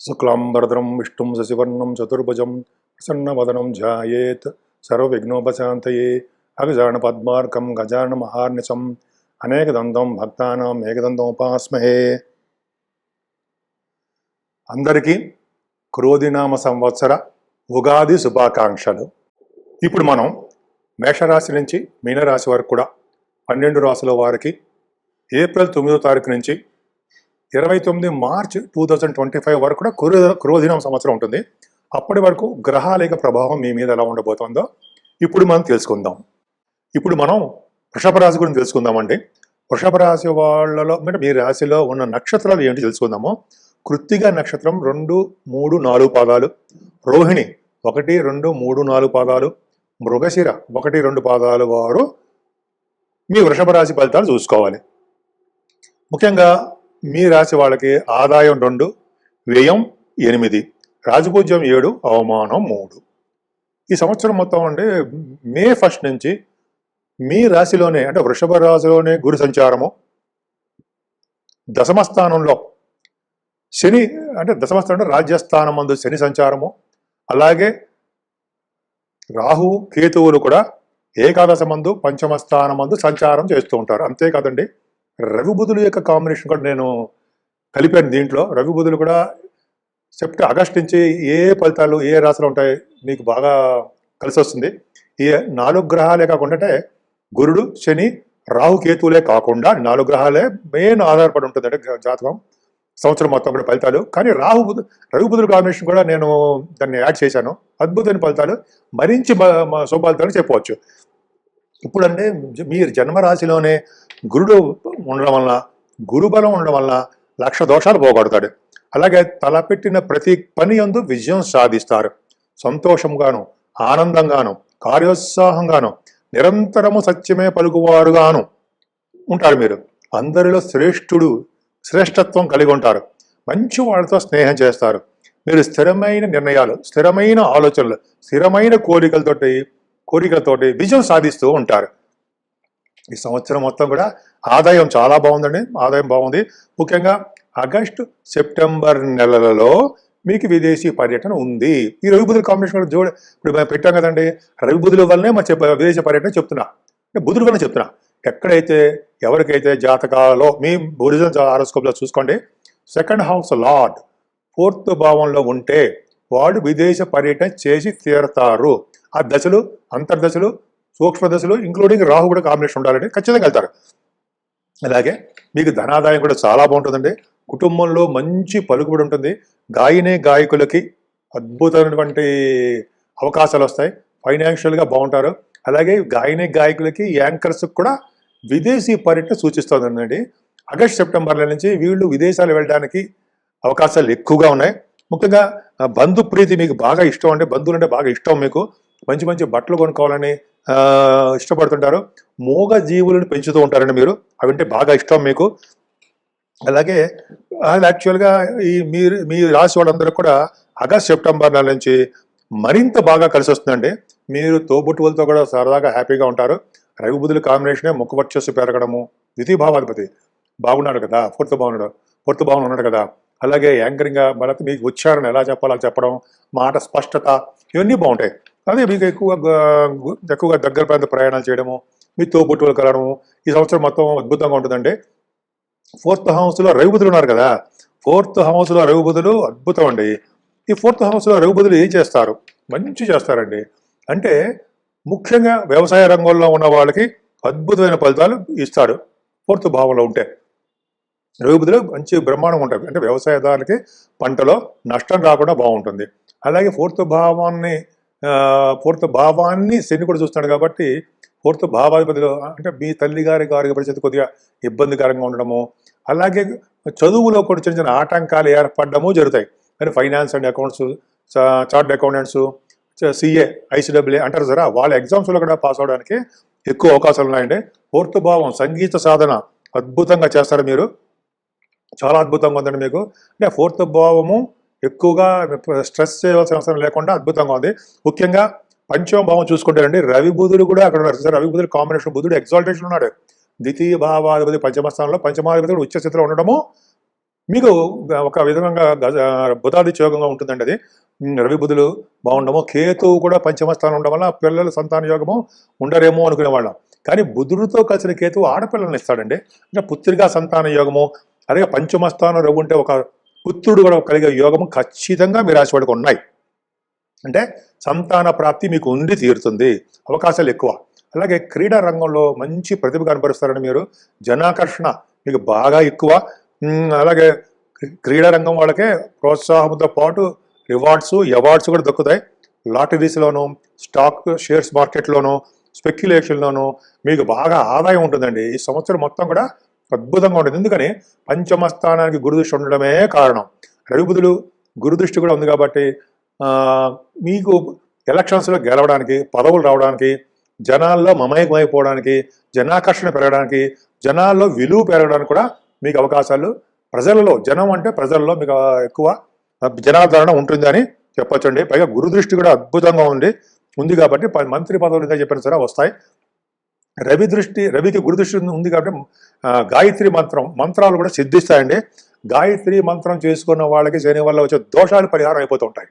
శుక్లాంబరదరం విష్ణుం శశివర్ణం చతుర్భుజం ప్రసన్నవదనం ధ్యాయేత్ సర్వవిఘ్నోపశాంతయే అగజాన పద్మార్కం గజాన మహార్నిశం అనేకదంతం భక్తానాం ఏకదంతం ఉపాస్మహే అందరికీ క్రోధినామ సంవత్సర ఉగాది శుభాకాంక్షలు. ఇప్పుడు మనం మేషరాశి నుంచి మీనరాశి వరకు కూడా పన్నెండు రాశుల వారికి ఏప్రిల్ తొమ్మిదో తారీఖు నుంచి ఇరవై తొమ్మిది March two thousand twenty five వరకు కూడా క్రో క్రోధినం సంవత్సరం ఉంటుంది. అప్పటి వరకు గ్రహాల యొక్క ప్రభావం మీ మీద ఎలా ఉండబోతుందో ఇప్పుడు మనం తెలుసుకుందాం. ఇప్పుడు మనం వృషభ రాశి గురించి తెలుసుకుందామండి. వృషభ రాశి వాళ్ళలో అంటే మీ రాశిలో ఉన్న నక్షత్రాలు ఏంటి తెలుసుకుందాము. కృత్తిక నక్షత్రం రెండు మూడు నాలుగు పాదాలు. రోహిణి ఒకటి రెండు మూడు నాలుగు పాదాలు. మృగశిర ఒకటి రెండు పాదాలు వారు మీ వృషభ రాశి ఫలితాలు చూసుకోవాలి. ముఖ్యంగా మీ రాశి వాళ్ళకి ఆదాయం రెండు వ్యయం ఎనిమిది రాజపూజ్యం ఏడు అవమానం మూడు. ఈ సంవత్సరం మొత్తం అంటే మే ఫస్ట్ నుంచి మీ రాశిలోనే అంటే వృషభ రాశిలోనే గురు సంచారము. దశమ స్థానంలో శని అంటే దశమస్థానం అంటే రాజ్యస్థానం మందు శని సంచారము. అలాగే రాహు కేతువులు కూడా ఏకాదశ మందు పంచమ స్థానం మందు సంచారం చేస్తూ ఉంటారు. అంతేకాదండి రవిబుధుల యొక్క కాంబినేషన్ కూడా నేను కలిపాను దీంట్లో. రవి బుధులు కూడా సెప్ట్ ఆగస్ట్ నుంచి ఏ ఫలితాలు ఏ రాశులు ఉంటాయి మీకు బాగా కలిసి వస్తుంది. ఈ నాలుగు గ్రహాలే కాకుండా అంటే గురుడు శని రాహు కేతువులే కాకుండా నాలుగు గ్రహాలే మెయిన్ ఆధారపడి ఉంటుంది అంటే జాతకం సంవత్సరం మొత్తం కూడా ఫలితాలు. కానీ రాహు రవిబుధుల రవి కాంబినేషన్ కూడా నేను దాన్ని యాడ్ చేశాను. అద్భుతమైన ఫలితాలు మరించి మ- మ- శుభఫలితాలు చెప్పవచ్చు. ఇప్పుడంటే మీరు జన్మరాశిలోనే గురుడు ఉండడం వలన గురుబలం ఉండడం వలన లక్ష దోషాలు పోగొడతాడు. అలాగే తలపెట్టిన ప్రతి పని యందు విజయం సాధిస్తారు. సంతోషంగాను ఆనందంగాను కార్యోత్సాహంగాను నిరంతరము సత్యమే పలుకువారుగాను ఉంటారు మీరు. అందరిలో శ్రేష్ఠుడు శ్రేష్టత్వం కలిగి ఉంటారు. మంచి వాళ్ళతో స్నేహం చేస్తారు. మీరు స్థిరమైన నిర్ణయాలు స్థిరమైన ఆలోచనలు స్థిరమైన కోరికలతోటి కోరికలతోటి విజయం సాధిస్తూ ఉంటారు. ఈ సంవత్సరం మొత్తం కూడా ఆదాయం చాలా బాగుందండి. ఆదాయం బాగుంది. ముఖ్యంగా ఆగస్టు సెప్టెంబర్ నెలలలో మీకు విదేశీ పర్యటన ఉంది. ఈ రవి బుధుల కాంబినేషన్ కూడా జోడ ఇప్పుడు మేము పెట్టాం కదండి. రవి బుధుల వల్లనే మా విదేశీ పర్యటన చెప్తున్నా. బుధుడు వల్ల చెప్తున్నా. ఎక్కడైతే ఎవరికైతే జాతకాలలో మీ ఒరిజినల్ హారోస్కోప్లో చూసుకోండి. సెకండ్ హౌస్ లార్డ్ ఫోర్త్ భావంలో ఉంటే వాడు విదేశ పర్యటన చేసి తీరతారు. ఆ దశలు అంతర్దశలు సూక్ష్మ దశలు ఇంక్లూడింగ్ రాహు కూడా కాంబినేషన్ ఉండాలండి. ఖచ్చితంగా వెళ్తారు. అలాగే మీకు ధనాదాయం కూడా చాలా బాగుంటుందండి. కుటుంబంలో మంచి పలుకుబడి ఉంటుంది. గాయనే గాయకులకి అద్భుతమైనటువంటి అవకాశాలు వస్తాయి. ఫైనాన్షియల్గా బాగుంటారు. అలాగే గాయనే గాయకులకి యాంకర్స్ కూడా విదేశీ పర్యటన సూచిస్తుందండి. ఆగస్ట్ సెప్టెంబర్ల నుంచి వీళ్ళు విదేశాలు వెళ్ళడానికి అవకాశాలు ఎక్కువగా ఉన్నాయి. ముఖ్యంగా బంధు ప్రీతి మీకు బాగా ఇష్టం అంటే బంధువులు అంటే బాగా ఇష్టం మీకు. మంచి మంచి బట్టలు కొనుక్కోవాలని ఇష్టపడుతుంటారు. మూగ జీవులను పెంచుతూ ఉంటారండి మీరు. అవంటే బాగా ఇష్టం మీకు. అలాగే అది యాక్చువల్గా ఈ మీరు మీ రాశి వాళ్ళందరూ కూడా ఆగస్ట్ సెప్టెంబర్ నెల నుంచి మరింత బాగా కలిసి వస్తుందండి. మీరు తోబుట్టువులతో కూడా సరదాగా హ్యాపీగా ఉంటారు. రవి బుద్ధుల కాంబినేషనే ముఖ వర్చస్సు పెరగడము ద్వితీయభావాధిపతి బాగున్నాడు కదా ఫోర్త్ బాగున్నాడు ఫోర్త్ భావన ఉన్నాడు కదా. అలాగే యాంకరింగ్గా మనకు మీకు ఉచ్చారణ ఎలా చెప్పాలో చెప్పడం మాట స్పష్టత ఇవన్నీ బాగుంటాయి. అదే మీకు ఎక్కువ ఎక్కువగా దగ్గర ప్రాంత ప్రయాణాలు చేయడము మీ తోబుట్టువులు కలడము ఈ సంవత్సరం మొత్తం అద్భుతంగా ఉంటుందండి. ఫోర్త్ హౌస్లో రవిబుధులు ఉన్నారు కదా. ఫోర్త్ హౌస్లో రవిబుధులు అద్భుతం అండి. ఈ ఫోర్త్ హౌస్లో రవిబుధులు ఏం చేస్తారు? మంచి చేస్తారండి. అంటే ముఖ్యంగా వ్యవసాయ రంగంలో ఉన్న వాళ్ళకి అద్భుతమైన ఫలితాలు ఇస్తాడు. ఫోర్త్ భావంలో ఉంటే రవిబుధులు మంచి బ్రహ్మాండం ఉంటుంది అంటే వ్యవసాయదారులకి పంటలో నష్టం రాకుండా బాగుంటుంది. అలాగే ఫోర్త్ భావాన్ని పూర్త ఫోర్త్ భావాన్ని శని కూడా చూస్తున్నాడు కాబట్టి ఫోర్త్ భావాధిపతిలో అంటే మీ తల్లి గారి గారికి పరిస్థితి కొద్దిగా ఇబ్బందికరంగా ఉండడము అలాగే చదువులో కూడా చిన్న చిన్న ఆటంకాలు ఏర్పడడము జరుగుతాయి. అంటే finance and accounts chart accountants CA ICW అంటారు సరే వాళ్ళ ఎగ్జామ్స్లో కూడా పాస్ అవడానికి ఎక్కువ అవకాశాలు ఉన్నాయండి. ఫోర్త్ భావం సంగీత సాధన అద్భుతంగా చేస్తారు మీరు. చాలా అద్భుతంగా ఉందండి మీకు. అంటే ఫోర్త్ భావము ఎక్కువగా స్ట్రెస్ చేయవలసిన అవసరం లేకుండా అద్భుతంగా ఉంది. ముఖ్యంగా పంచమ భావం చూసుకుంటారండి. రవి బుధుడు కూడా అక్కడ ఉన్నారు. రవి బుధుడు కాంబినేషన్ బుధుడు ఎగ్జాల్టేషన్ ఉన్నాడు. ద్వితీయ భావాధిపతి పంచమ స్థానంలో పంచమాధిపతి కూడా ఉచ్చ స్థితిలో ఉండడము మీకు ఒక విధంగా గజ బుధాది యోగంగా ఉంటుందండి అది. రవి బుధులు బాగుండము కేతువు కూడా పంచమ స్థానం ఉండడం వల్ల పిల్లలు సంతాన యోగము ఉండరేమో అనుకునేవాళ్ళం కానీ బుధుడితో కలిసిన కేతువు ఆడపిల్లల్ని ఇస్తాడండి. అంటే పుత్రిగా సంతాన యోగము అలాగే పంచమ స్థానం రవి ఉంటే ఒక పుత్రుడు కూడా కలిగే యోగము ఖచ్చితంగా మీ రాశి వాడికి ఉన్నాయి. అంటే సంతాన ప్రాప్తి మీకు ఉండి తీరుతుంది. అవకాశాలు ఎక్కువ. అలాగే క్రీడా రంగంలో మంచి ప్రతిభ కనపరుస్తారని మీరు జనాకర్షణ మీకు బాగా ఎక్కువ. అలాగే క్రీడా రంగం వాళ్ళకే ప్రోత్సాహంతో పాటు రివార్డ్స్ అవార్డ్స్ కూడా దక్కుతాయి. లాటరీస్లోను స్టాక్ షేర్స్ మార్కెట్లోను స్పెక్యులేషన్లోను మీకు బాగా ఆదాయం ఉంటుందండి. ఈ సంవత్సరం మొత్తం కూడా అద్భుతంగా ఉంటుంది ఎందుకని? పంచమ స్థానానికి గురుదృష్టి ఉండడమే కారణం. రవి గురుదృష్టి కూడా ఉంది కాబట్టి మీకు ఎలక్షన్స్లో గెలవడానికి పదవులు రావడానికి జనాల్లో మమేకమైపోవడానికి జనాకర్షణ పెరగడానికి జనాల్లో విలువ పెరగడానికి కూడా మీకు అవకాశాలు. ప్రజలలో జనం అంటే ప్రజల్లో మీకు ఎక్కువ జనాదరణ ఉంటుందని చెప్పొచ్చండి. పైగా గురుదృష్టి కూడా అద్భుతంగా ఉంది. ఉంది కాబట్టి ప- మంత్రి పదవులు ఇంకా చెప్పిన సరే వస్తాయి. రవి దృష్టి రవికి గురుదృష్టి ఉంది కాబట్టి గాయత్రి మంత్రం మంత్రాలు కూడా సిద్ధిస్తాయండి. గాయత్రి మంత్రం చేసుకున్న వాళ్ళకి శని వల్ల వచ్చే దోషాలు పరిహారం అయిపోతూ ఉంటాయి.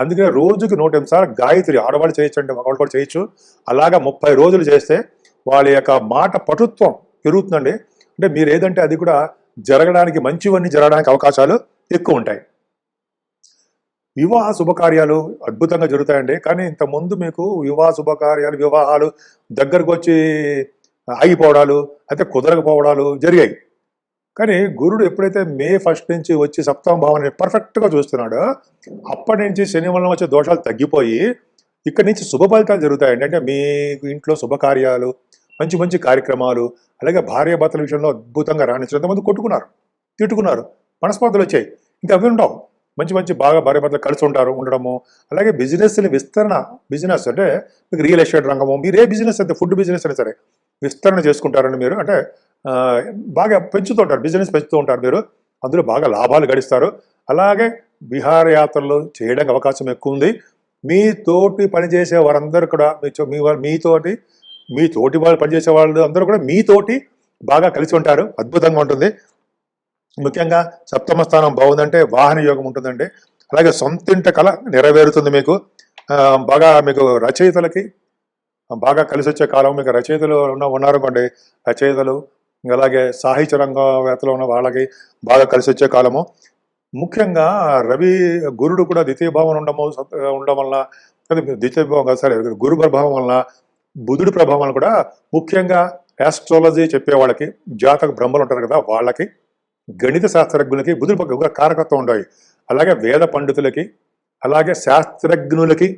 అందుకనే రోజుకి నూట ఎనిమిది సార్లు గాయత్రి ఆడవాళ్ళు చేయొచ్చు అంటే మగవాళ్ళు కూడా చేయొచ్చు. అలాగా ముప్పై రోజులు చేస్తే వాళ్ళ యొక్క మాట పటుత్వం పెరుగుతుందండి. అంటే మీరు ఏదంటే అది కూడా జరగడానికి మంచివన్నీ జరగడానికి అవకాశాలు ఎక్కువ ఉంటాయి. వివాహ శుభకార్యాలు అద్భుతంగా జరుగుతాయండి. కానీ ఇంత ముందు మీకు వివాహ శుభకార్యాలు వివాహాలు దగ్గరకు వచ్చి ఆగిపోవడాలు అయితే కుదరకపోవడాలు జరిగాయి. కానీ గురుడు ఎప్పుడైతే మే ఫస్ట్ నుంచి వచ్చి సప్తమ భావాన్ని పర్ఫెక్ట్గా చూస్తున్నాడో అప్పటి నుంచి శని వలన వచ్చే దోషాలు తగ్గిపోయి ఇక్కడి నుంచి శుభ ఫలితాలు జరుగుతాయండి. అంటే మీ ఇంట్లో శుభకార్యాలు మంచి మంచి కార్యక్రమాలు అలాగే భార్యాభర్తల విషయంలో అద్భుతంగా రాణించినంతమంది కొట్టుకున్నారు తిట్టుకున్నారు మనస్పర్ధలు వచ్చాయి. ఇంకా అవి ఉండవు. మంచి మంచి బాగా భార్యాభర్తలు కలిసి ఉంటారు ఉండడము. అలాగే బిజినెస్ని విస్తరణ బిజినెస్ అంటే మీకు రియల్ ఎస్టేట్ రంగము మీరు ఏ బిజినెస్ అయితే ఫుడ్ బిజినెస్ అయినా సరే విస్తరణ చేసుకుంటారని మీరు అంటే బాగా పెంచుతూ ఉంటారు బిజినెస్ పెంచుతూ ఉంటారు మీరు. అందులో బాగా లాభాలు గడిస్తారు. అలాగే విహారయాత్రలు చేయడానికి అవకాశం ఎక్కువ ఉంది. మీతోటి పనిచేసే వారందరూ కూడా మీ మీతోటి మీ తోటి వాళ్ళు పనిచేసే వాళ్ళు అందరూ కూడా మీతోటి బాగా కలిసి ఉంటారు. అద్భుతంగా ఉంటుంది. ముఖ్యంగా సప్తమ స్థానం బాగుందంటే వాహన యోగం ఉంటుందండి. అలాగే సొంతింట కళ నెరవేరుతుంది మీకు. బాగా మీకు రచయితలకి బాగా కలిసి వచ్చే కాలం మీకు రచయితలు ఉన్న ఉన్నారనుకోండి. రచయితలు అలాగే సాహిత్య రంగవేత్తలు ఉన్న వాళ్ళకి బాగా కలిసి వచ్చే కాలము. ముఖ్యంగా రవి గురుడు కూడా ద్వితీయ భావం ఉండము ఉండడం వల్ల ద్వితీయ భావం కాదు, సరే గురు ప్రభావం వలన బుధుడి ప్రభావం కూడా ముఖ్యంగా యాస్ట్రాలజీ చెప్పే వాళ్ళకి జాతక బ్రహ్మలు ఉంటారు కదా వాళ్ళకి గణిత శాస్త్రజ్ఞులకి బుధుడు పక్క కారకత్వం ఉంటాయి అలాగే వేద పండితులకి అలాగే శాస్త్రజ్ఞులకి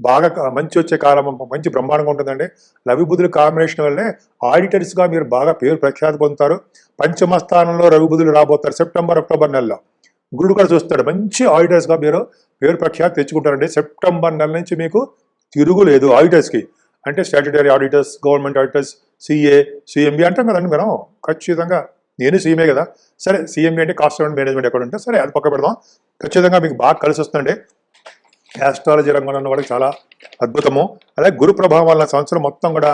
బాగా మంచి వచ్చే కాలం మంచి బ్రహ్మాండంగా ఉంటుందండి. రవిబుధుల కాంబినేషన్ వల్లే ఆడిటర్స్గా మీరు బాగా పేరు ప్రఖ్యాతి పొందుతారు. పంచమ స్థానంలో రవిబుధులు రాబోతారు సెప్టెంబర్ అక్టోబర్ నెలలో. గురుడు కూడా చూస్తాడు మంచి ఆడిటర్స్గా మీరు పేరు ప్రఖ్యాతి తెచ్చుకుంటారండి. సెప్టెంబర్ నెల నుంచి మీకు తిరుగులేదు ఆడిటర్స్కి అంటే statutory auditors government auditors CA CMB అంటాం కదండి మనం. ఖచ్చితంగా నేను సీఎంఏ కదా. సరే సీఎంఏ అంటే కాస్ట్ అండ్ మేనేజ్మెంట్ ఎక్కడ ఉంటే సరే అది పక్క పెడదాం. ఖచ్చితంగా మీకు బాగా కలిసి వస్తుందండి. యాస్ట్రాలజీ రంగంలో ఉన్న వాళ్ళకి చాలా అద్భుతము. అలాగే గురు ప్రభావం వల్ల సంవత్సరం మొత్తం కూడా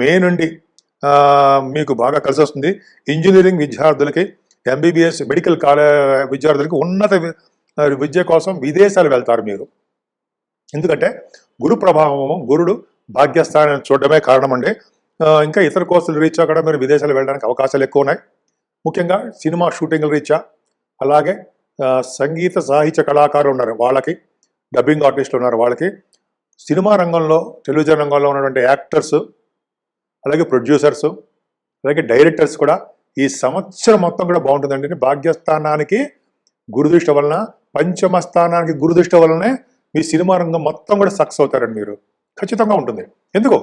మే నుండి మీకు బాగా కలిసి వస్తుంది. ఇంజనీరింగ్ విద్యార్థులకి ఎంబీబీఎస్ మెడికల్ కాలే విద్యార్థులకి ఉన్నత విద్య కోసం విదేశాలు వెళ్తారు మీరు. ఎందుకంటే గురు ప్రభావము గురుడు భాగ్యస్థానాన్ని చూడడమే కారణం అండి. ఇంకా ఇతర కోర్సులు రీచ్ అక్కడ మీరు విదేశాలు వెళ్ళడానికి అవకాశాలు ఎక్కువ ఉన్నాయి. ముఖ్యంగా సినిమా షూటింగ్ల రీత్యా అలాగే సంగీత సాహిత్య కళాకారులు ఉన్నారు వాళ్ళకి డబ్బింగ్ ఆర్టిస్టులు ఉన్నారు వాళ్ళకి. సినిమా రంగంలో టెలివిజన్ రంగంలో ఉన్నటువంటి యాక్టర్స్ అలాగే ప్రొడ్యూసర్స్ అలాగే డైరెక్టర్స్ కూడా ఈ సంవత్సరం మొత్తం కూడా బాగుంటుందండి. భాగ్యస్థానానికి గురుదృష్టి వలన పంచమ స్థానానికి గురుదృష్టి వలనే మీ సినిమా రంగం మొత్తం కూడా సక్సెస్ అవుతారండి మీరు. ఖచ్చితంగా ఉంటుంది. ఎందుకు?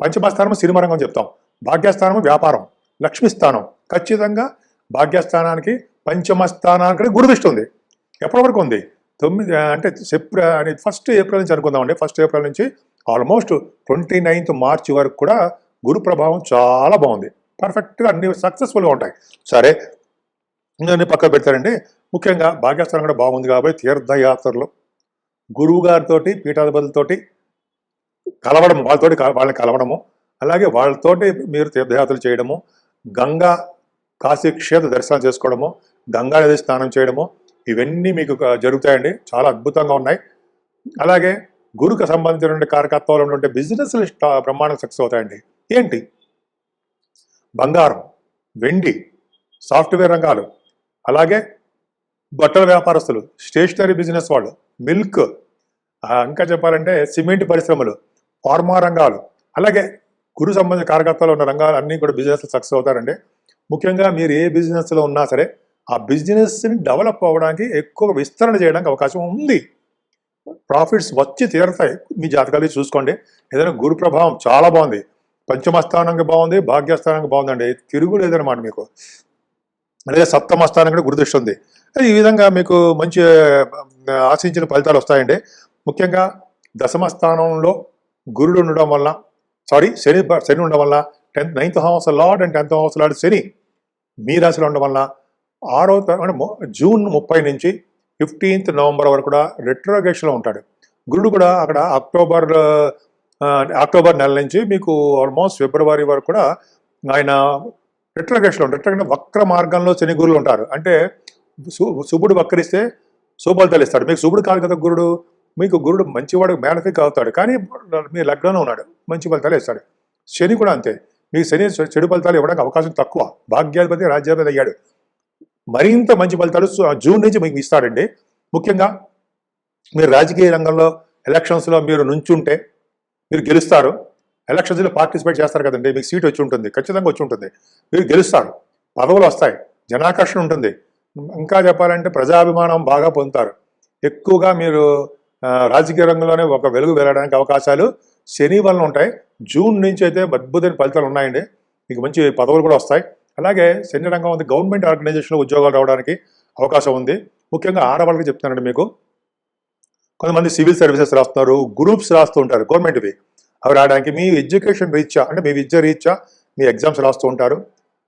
పంచమ స్థానం సినిమా రంగం చెప్తాం. భాగ్యస్థానం వ్యాపారం లక్ష్మీ స్థానం. ఖచ్చితంగా భాగ్యస్థానానికి పంచమ స్థానానికి గురుదృష్టి ఉంది. ఎప్పటి వరకు ఉంది? తొమ్మిది అంటే సెప్ర ఫస్ట్ ఏప్రిల్ నుంచి అనుకుందామండి ఫస్ట్ ఏప్రిల్ నుంచి ఆల్మోస్ట్ ట్వంటీ నైన్త్ మార్చి వరకు కూడా గురు ప్రభావం చాలా బాగుంది. పర్ఫెక్ట్గా అన్ని సక్సెస్ఫుల్గా ఉంటాయి. సరే ఇంకా పక్కన పెడతారండి. ముఖ్యంగా భాగ్యస్థానం కూడా బాగుంది కాబట్టి తీర్థయాత్రలు గురువు గారితోటి పీఠాధిపతులతోటి కలవడం వాళ్ళతోటి వాళ్ళని కలవడము అలాగే వాళ్ళతోటి మీరు తీర్థయాత్రలు చేయడము గంగా కాశీ క్షేత్ర దర్శనం చేసుకోవడము గంగా నది స్నానం చేయడము ఇవన్నీ మీకు జరుగుతాయండి. చాలా అద్భుతంగా ఉన్నాయి. అలాగే గురుకు సంబంధించిన కారకత్వాలు ఉన్నటువంటి బిజినెస్లు బ్రహ్మాండంగా సక్సెస్ అవుతాయండి. ఏంటి? బంగారం వెండి సాఫ్ట్వేర్ రంగాలు అలాగే బట్టల వ్యాపారస్తులు స్టేషనరీ బిజినెస్ వాళ్ళు మిల్క్ ఇంకా చెప్పాలంటే సిమెంట్ పరిశ్రమలు ఫార్మా రంగాలు అలాగే గురు సంబంధించిన కార్యకర్తలు ఉన్న రంగాలు అన్నీ కూడా బిజినెస్లు సక్సెస్ అవుతారండి. ముఖ్యంగా మీరు ఏ బిజినెస్లో ఉన్నా సరే ఆ బిజినెస్ని డెవలప్ అవ్వడానికి ఎక్కువ విస్తరణ చేయడానికి అవకాశం ఉంది. ప్రాఫిట్స్ వచ్చి తీరతాయి. మీ జాతకాలు చూసుకోండి. ఏదైనా గురు ప్రభావం చాలా బాగుంది. పంచమస్థానంగా బాగుంది భాగ్యస్థానంగా బాగుందండి. తిరుగు లేదనమాట మీకు. అలాగే సప్తమ స్థానం కూడా గురుదృష్టి ఉంది. ఈ విధంగా మీకు మంచి ఆశించిన ఫలితాలు వస్తాయండి. ముఖ్యంగా దశమ స్థానంలో గురుడు ఉండడం వల్ల సారీ శని శని ఉండడం వల్ల tenth ninth house lord and tenth house lord Shani మీ రాశిలో ఉండడం వల్ల ఆరో అంటే జూన్ ముప్పై నుంచి ఫిఫ్టీన్త్ నవంబర్ వరకు కూడా రెట్రోగేషన్లో ఉంటాడు. గురుడు కూడా అక్కడ అక్టోబర్ అక్టోబర్ నెల నుంచి మీకు ఆల్మోస్ట్ ఫిబ్రవరి వరకు కూడా ఆయన రెట్రోగేషన్లో ఉంటారు రెట్రోగేషన్ వక్ర మార్గంలో శని గురులు ఉంటారు. అంటే సు- శుభుడు వక్రిస్తే శుభలు తెలిస్తాడు మీకు శుభుడు కాదు కదా గురుడు. మీకు గురుడు మంచివాడు మేనఫిక్ అవుతాడు కానీ మీ లగ్నంలో ఉన్నాడు. మంచి ఫలితాలు ఇస్తాడు. శని కూడా అంతే. మీకు శని చెడు ఫలితాలు ఇవ్వడానికి అవకాశం తక్కువ. భాగ్యాధిపతి రాజ్యాధిపతి అయ్యాడు. మరింత మంచి ఫలితాలు జూన్ నుంచి మీకు ఇస్తాడండి. ముఖ్యంగా మీరు రాజకీయ రంగంలో ఎలక్షన్స్లో మీరు నుంచుంటే మీరు గెలుస్తారు. ఎలక్షన్స్లో పార్టిసిపేట్ చేస్తారు కదండి. మీకు సీట్ వచ్చి ఉంటుంది. ఖచ్చితంగా వచ్చి ఉంటుంది. మీరు గెలుస్తారు. పదవులు వస్తాయి. జనాకర్షణ ఉంటుంది. ఇంకా చెప్పాలంటే ప్రజాభిమానం బాగా పొందుతారు. ఎక్కువగా మీరు రాజకీయ రంగంలోనే ఒక వెలుగు వెళ్ళడానికి అవకాశాలు శని వలన ఉంటాయి. జూన్ నుంచి అయితే అద్భుతమైన ఫలితాలు ఉన్నాయండి. మీకు మంచి పదవులు కూడా వస్తాయి. అలాగే శని రంగం ఉంది. గవర్నమెంట్ ఆర్గనైజేషన్లో ఉద్యోగాలు రావడానికి అవకాశం ఉంది. ముఖ్యంగా ఆడవాళ్ళకి చెప్తున్నానండి మీకు. కొంతమంది సివిల్ సర్వీసెస్ రాస్తున్నారు. గ్రూప్స్ రాస్తూ ఉంటారు గవర్నమెంట్వి. అవి రావడానికి మీ ఎడ్యుకేషన్ రీత్యా అంటే మీ విద్య రీత్యా మీ ఎగ్జామ్స్ రాస్తూ ఉంటారు.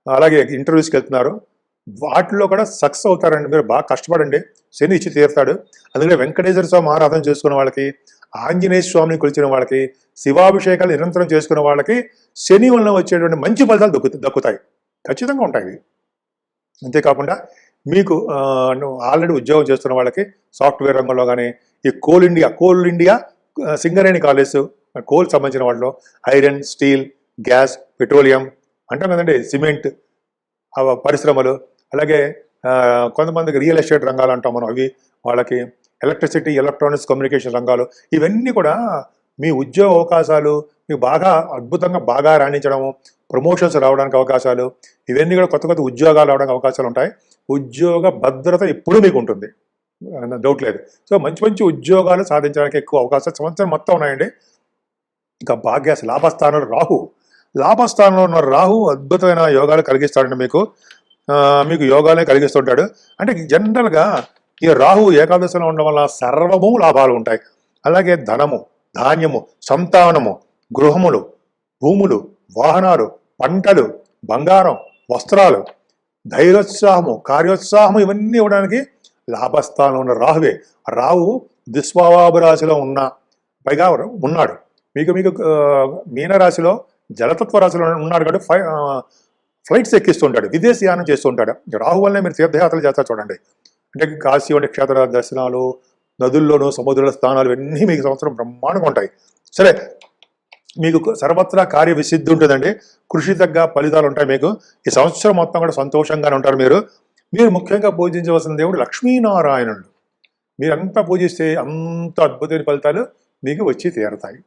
అలాగే ఇంటర్వ్యూస్కి వెళ్తున్నారు. వాటిలో కూడా సక్సెస్ అవుతారండి. మీరు బాగా కష్టపడండి. శని ఇచ్చి తీరుతాడు. అందుకనే వెంకటేశ్వర స్వామి ఆరాధన చేసుకున్న వాళ్ళకి ఆంజనేయ స్వామిని కొలిచిన వాళ్ళకి శివాభిషేకాలు నిరంతరం చేసుకున్న వాళ్ళకి శని వలన వచ్చేటువంటి మంచి ఫలితాలు దక్కు దక్కుతాయి. ఖచ్చితంగా ఉంటాయి అంతేకాకుండా మీకు ఆల్రెడీ ఉద్యోగం చేస్తున్న వాళ్ళకి సాఫ్ట్వేర్ రంగంలో కానీ ఈ coal India coal India Singareni college coal సంబంధించిన వాటిలో ఐరన్ స్టీల్ గ్యాస్ పెట్రోలియం అంటాం కదండి సిమెంట్ పరిశ్రమలు అలాగే కొంతమందికి రియల్ ఎస్టేట్ రంగాలు అంటాం మనం అవి వాళ్ళకి ఎలక్ట్రిసిటీ ఎలక్ట్రానిక్స్ కమ్యూనికేషన్ రంగాలు ఇవన్నీ కూడా మీ ఉద్యోగ అవకాశాలు మీకు బాగా అద్భుతంగా బాగా రాణించడము ప్రమోషన్స్ రావడానికి అవకాశాలు ఇవన్నీ కూడా కొత్త కొత్త ఉద్యోగాలు రావడానికి అవకాశాలు ఉంటాయి. ఉద్యోగ భద్రత ఎప్పుడూ మీకు ఉంటుంది. డౌట్ లేదు. సో మంచి మంచి ఉద్యోగాలు సాధించడానికి ఎక్కువ అవకాశాలు సంవత్సరం మొత్తం ఉన్నాయండి. ఇంకా భాగ్యాస లాభస్థానంలో రాహు. లాభస్థానంలో ఉన్న రాహు అద్భుతమైన యోగాలు కలిగిస్తాడండి మీకు. మీకు యోగాలే కలిగిస్తుంటాడు. అంటే జనరల్గా ఈ రాహు ఏకాదశిలో ఉండడం వల్ల సర్వము లాభాలు ఉంటాయి. అలాగే ధనము ధాన్యము సంతానము గృహములు భూములు వాహనాలు పంటలు బంగారం వస్త్రాలు ధైర్యోత్సాహము కార్యోత్సాహము ఇవన్నీ ఇవ్వడానికి లాభస్థానం ఉన్న రాహువే. రాహు దుస్వాభ రాశిలో ఉన్న పైగా ఉన్నాడు. మీకు మీకు మీనరాశిలో జలతత్వ రాశిలో ఉన్నాడు కాబట్టి ఫై ఫ్లైట్స్ ఎక్కిస్తుంటాడు విదేశీయానం చేస్తుంటాడు రాహు వల్లనే మీరు తీర్థయాత్రలు చేస్తారు చూడండి. అంటే కాశీ వంటి క్షేత్ర దర్శనాలు నదుల్లోనూ సముద్రాల స్థానాలు ఇవన్నీ మీకు సంవత్సరం బ్రహ్మాండంగా ఉంటాయి. సరే మీకు సర్వత్రా కార్య విసిద్ధి ఉంటుందండి. కృషి తగ్గ ఫలితాలు ఉంటాయి మీకు. ఈ సంవత్సరం మొత్తం కూడా సంతోషంగానే ఉంటారు మీరు. మీరు ముఖ్యంగా పూజించవలసిన దేవుడు లక్ష్మీనారాయణుడు. మీరంతా పూజిస్తే అంత అద్భుతమైన ఫలితాలు మీకు వచ్చి తీరతాయి.